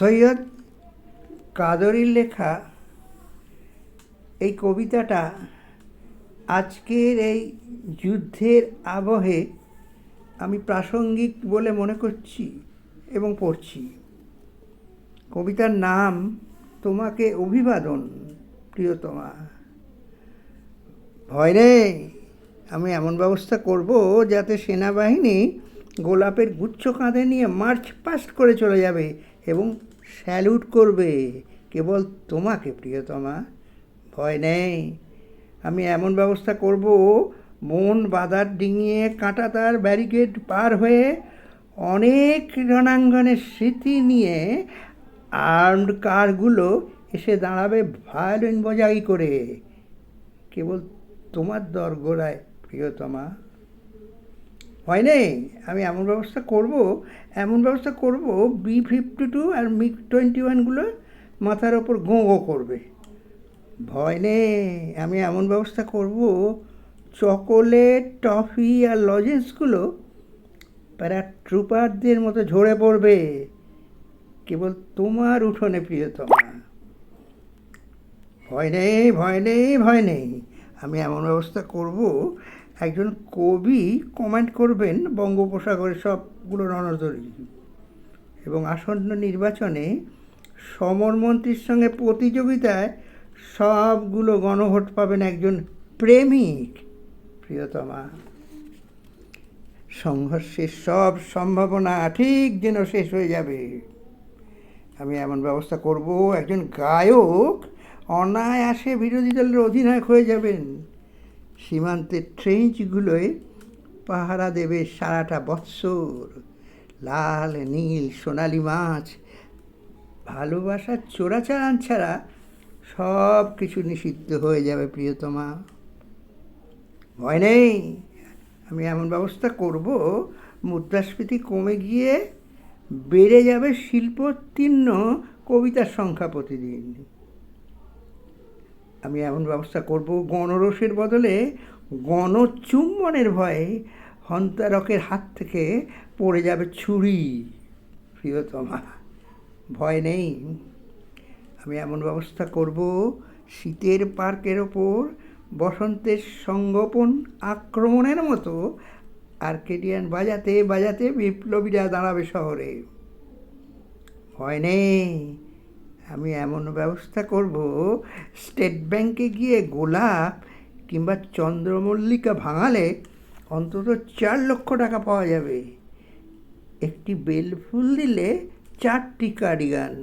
সৈয়দ কাদরির লেখা এই কবিতাটা আজকের এই যুদ্ধের আবহে আমি প্রাসঙ্গিক বলে মনে করছি এবং পড়ছি। কবিতার নাম তোমাকে অভিবাদন, প্রিয়তমা। ভয় নেই আমি এমন ব্যবস্থা করব যাতে সেনাবাহিনী গোলাপের গুচ্ছ কাঁধে নিয়ে মার্চ পাস্ট করে চলে যাবে এবং স্যালুট করবে। কেবল তোমাকে, প্রিয়তমা, ভয় নেই। আমি এমন ব্যবস্থা করব, মন বাদার ডিঙিয়ে কাঁটাতার ব্যারিকেড পার হয়ে অনেক রণাঙ্গনের স্মৃতি নিয়ে আর্মড কারগুলো এসে দাঁড়াবে ভায়োলিন বজাই করে। কেবল তোমার দরগোড়ায়, প্রিয়তমা। হয় নেই? আমি এমন ব্যবস্থা করব, এমন ব্যবস্থা করব বি ফিফটি টু আর মিগ টোয়েন্টি ওয়ানগুলো মাথার ওপর গো গো করবে। ভয় নেই, আমি এমন ব্যবস্থা করব, চকোলেট, টফি আর লজেন্সগুলো প্যারা ট্রুপারদের মতো ঝরে পড়বে। কেবল তোমার উঠোনে প্রিয়তমা। ভয় নেই ভয় নেই ভয় নেই। আমি এমন ব্যবস্থা করব একজন কবি কমেন্ট করবেন বঙ্গোপসাগরের সবগুলো রণতরী এবং আসন্ন নির্বাচনে সমরমন্ত্রীর সঙ্গে প্রতিযোগিতায় সবগুলো গণভোট পাবেন একজন প্রেমিক, প্রিয়তমা। সংঘর্ষের সব সম্ভাবনা ঠিক যেন শেষ হয়ে যাবে। আমি এমন ব্যবস্থা করব, একজন গায়ক অনায়াসে বিরোধী দলের অধিনায়ক হয়ে যাবেন। সীমান্তের ট্রেঞ্চগুলোয় পাহারা দেবে সারাটা বৎসর। লাল, নীল, সোনালি মাছ। ভালোবাসার চোরাচালান ছাড়া সব কিছু নিষিদ্ধ হয়ে যাবে, প্রিয়তমা। ভয় নেই। আমি এমন ব্যবস্থা করব, মুদ্রাস্ফীতি কমে গিয়ে বেড়ে যাবে শিল্পোত্তীর্ণ কবিতার সংখ্যা প্রতিদিন। আমি এমন ব্যবস্থা করব। গণরসের বদলে গণচুম্বনের ভয়ে হন্তারকের হাত থেকে পড়ে যাবে ছুরি। প্রিয়তমা, ভয় নেই। আমি এমন ব্যবস্থা করব, শীতের পার্কের ওপর বসন্তের সংগোপন আক্রমণের মতো আর্কেডিয়ান বাজাতে বাজাতে বিপ্লবীরা দাঁড়াবে শহরে। ভয় নেই। আমি এমন ব্যবস্থা করব স্টেট ব্যাংকে গিয়ে গোলাপ কিংবা চন্দ্রমল্লিকা ভাঙালে অন্তত চার লক্ষ টাকা পাওয়া যাবে। একটি বেল ফুল দিলে চারটি কার্ডিগান